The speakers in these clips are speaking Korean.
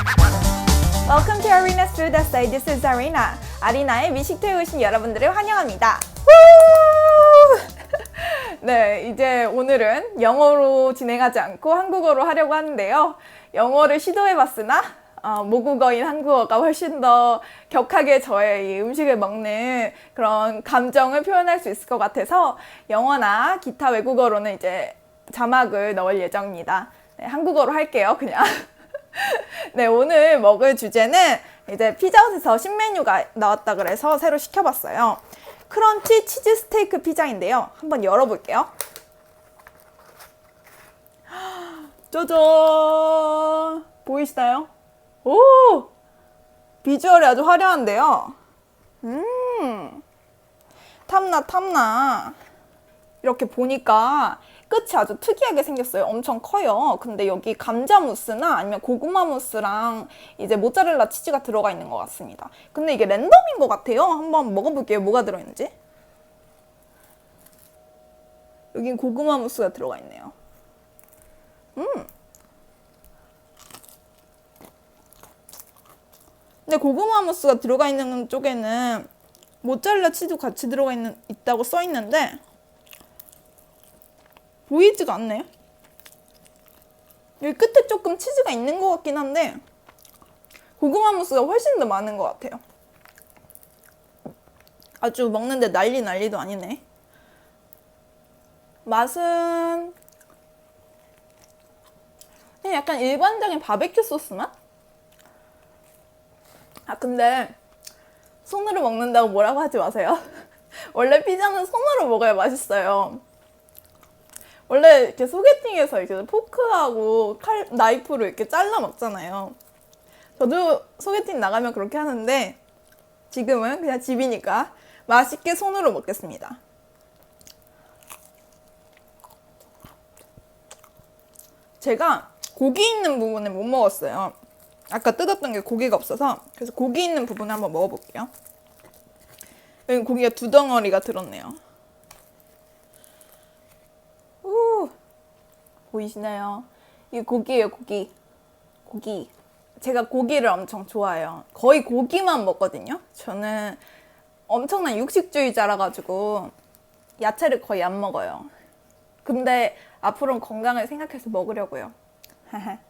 Welcome to Arena's Food Essay. This is Arena. 아리나의 미식토에 오신 여러분들을 환영합니다. 후! 네, 이제 오늘은 영어로 진행하지 않고 한국어로 하려고 하는데요. 영어를 시도해봤으나 어, 모국어인 한국어가 훨씬 더 격하게 저의 이 음식을 먹는 그런 감정을 표현할 수 있을 것 같아서 영어나 기타 외국어로는 이제 자막을 넣을 예정입니다. 네, 한국어로 할게요, 그냥. 네, 오늘 먹을 주제는 이제 피자헛에서 신메뉴가 나왔다 그래서 새로 시켜봤어요. 크런치 치즈 스테이크 피자인데요. 한번 열어볼게요. 짜잔! 보이시나요? 오! 비주얼이 아주 화려한데요. 음! 탐나, 탐나. 이렇게 보니까 끝이 아주 특이하게 생겼어요. 엄청 커요. 근데 여기 감자 무스나 아니면 고구마 무스랑 이제 모짜렐라 치즈가 들어가 있는 것 같습니다. 근데 이게 랜덤인 것 같아요. 한번 먹어볼게요. 뭐가 들어있는지. 여긴 고구마 무스가 들어가 있네요. 음. 근데 고구마 무스가 들어가 있는 쪽에는 모짜렐라 치즈 같이 들어가 있는 있다고 써 있는데 보이지가 않네요. 여기 끝에 조금 치즈가 있는 것 같긴 한데 고구마 무스가 훨씬 더 많은 것 같아요. 아주 먹는데 난리 난리도 아니네. 맛은 약간 일반적인 바베큐 소스 맛? 아 근데 손으로 먹는다고 뭐라고 하지 마세요. 원래 피자는 손으로 먹어야 맛있어요. 원래 이렇게 소개팅에서 이렇게 포크하고 칼, 나이프로 이렇게 잘라 먹잖아요. 저도 소개팅 나가면 그렇게 하는데 지금은 그냥 집이니까 맛있게 손으로 먹겠습니다. 제가 고기 있는 부분을 못 먹었어요. 아까 뜯었던 게 고기가 없어서 그래서 고기 있는 부분을 한번 먹어볼게요. 여기 고기가 두 덩어리가 들었네요. 우 보이시나요? 이 고기예요, 고기. 고기. 제가 고기를 엄청 좋아해요. 거의 고기만 먹거든요. 저는 엄청난 육식주의자라 가지고 야채를 거의 안 먹어요. 근데 앞으로는 건강을 생각해서 먹으려고요.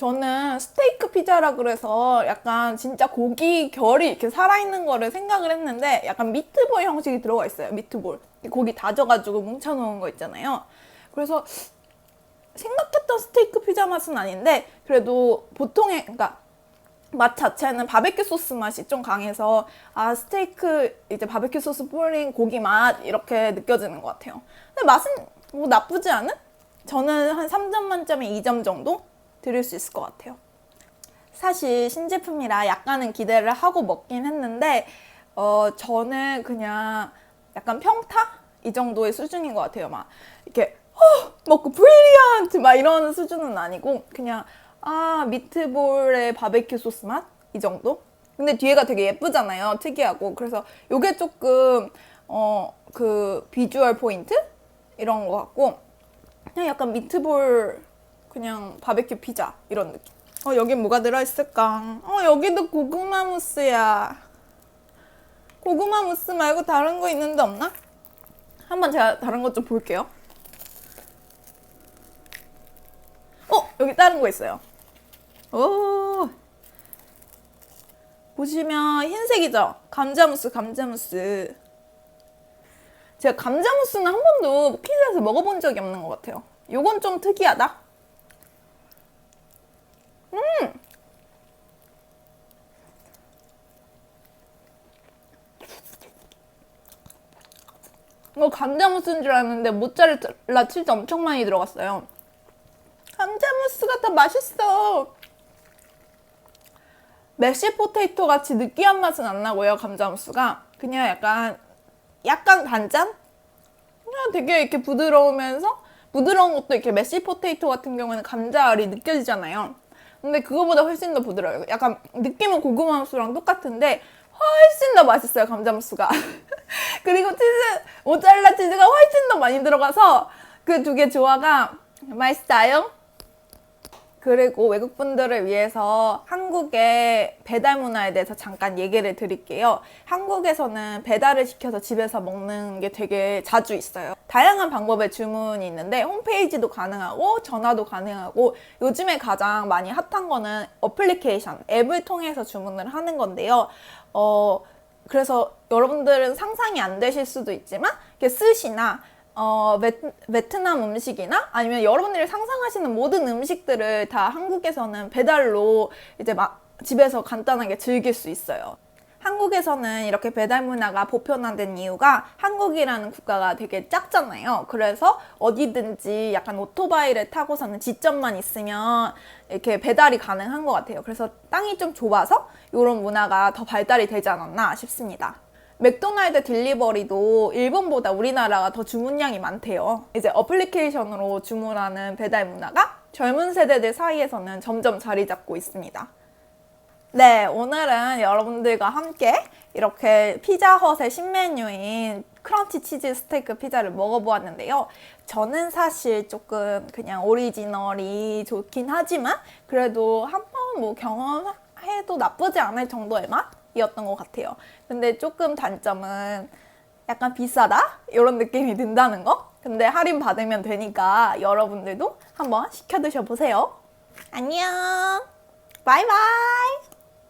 저는 스테이크 피자라 그래서 약간 진짜 고기 결이 이렇게 살아있는 거를 생각을 했는데 약간 미트볼 형식이 들어가 있어요. 미트볼. 고기 다져가지고 뭉쳐놓은 거 있잖아요. 그래서 생각했던 스테이크 피자 맛은 아닌데 그래도 보통의 그러니까 맛 자체는 바베큐 소스 맛이 좀 강해서 아 스테이크 이제 바베큐 소스 뿌린 고기 맛 이렇게 느껴지는 것 같아요. 근데 맛은 뭐 나쁘지 않은? 저는 한 3점 만점에 2점 정도 드릴 수 있을 것 같아요. 사실 신제품이라 약간은 기대를 하고 먹긴 했는데 어 저는 그냥 약간 평타 이 정도의 수준인 것 같아요. 막 이렇게 어, 먹고 브리리언트 막 이런 수준은 아니고 그냥 아 미트볼의 바베큐 소스 맛 이 정도? 근데 뒤에가 되게 예쁘잖아요. 특이하고 그래서 요게 조금 어 그 비주얼 포인트 이런 것 같고 그냥 약간 미트볼 그냥 바베큐 피자 이런 느낌. 어 여긴 뭐가 들어있을까? 어 여기도 고구마 무스야. 고구마 무스 말고 다른 거 있는데 없나? 한번 제가 다른 것 좀 볼게요. 어 여기 다른 거 있어요. 오 보시면 흰색이죠? 감자 무스, 감자 무스. 제가 감자 무스는 한 번도 피자에서 먹어본 적이 없는 것 같아요. 요건 좀 특이하다. 음! 이거 감자 무스인 줄 알았는데 모짜렐라 치즈 엄청 많이 들어갔어요. 감자 무스가 더 맛있어. 메시 포테이토 같이 느끼한 맛은 안 나고요. 감자 무스가 그냥 약간 약간 단짠? 그냥 되게 이렇게 부드러우면서 부드러운 것도 이렇게 메시 포테이토 같은 경우는 감자알이 느껴지잖아요. 근데 그거보다 훨씬 더 부드러워요. 약간 느낌은 고구마 무스랑 똑같은데 훨씬 더 맛있어요. 감자 무스가. 그리고 치즈 모짜렐라 치즈가 훨씬 더 많이 들어가서 그 두 개 조화가 맛있어요? 그리고 외국분들을 위해서 한국의 배달 문화에 대해서 잠깐 얘기를 드릴게요. 한국에서는 배달을 시켜서 집에서 먹는 게 되게 자주 있어요. 다양한 방법의 주문이 있는데 홈페이지도 가능하고 전화도 가능하고 요즘에 가장 많이 핫한 거는 어플리케이션, 앱을 통해서 주문을 하는 건데요. 어, 그래서 여러분들은 상상이 안 되실 수도 있지만 이렇게 스시나 어, 베트, 베트 남 음식이나 아니면 여러분들이 상상하시는 모든 음식들을 다 한국에서는 배달로 이제 막 집에서 간단하게 즐길 수 있어요. 한국에서는 이렇게 배달 문화가 보편화된 이유가 한국이라는 국가가 되게 작잖아요. 그래서 어디든지 약간 오토바이를 타고서는 지점만 있으면 이렇게 배달이 가능한 것 같아요. 그래서 땅이 좀 좁아서 이런 문화가 더 발달이 되지 않았나 싶습니다. 맥도날드 딜리버리도 일본보다 우리나라가 더 주문량이 많대요. 이제 어플리케이션으로 주문하는 배달 문화가 젊은 세대들 사이에서는 점점 자리 잡고 있습니다. 네, 오늘은 여러분들과 함께 이렇게 피자헛의 신메뉴인 크런치 치즈 스테이크 피자를 먹어보았는데요. 저는 사실 조금 그냥 오리지널이 좋긴 하지만 그래도 한 번 뭐 경험해도 나쁘지 않을 정도의 맛 이었던 것 같아요. 근데 조금 단점은 약간 비싸다? 이런 느낌이 든다는 거? 근데 할인 받으면 되니까 여러분들도 한번 시켜 드셔보세요. 안녕! 바이바이!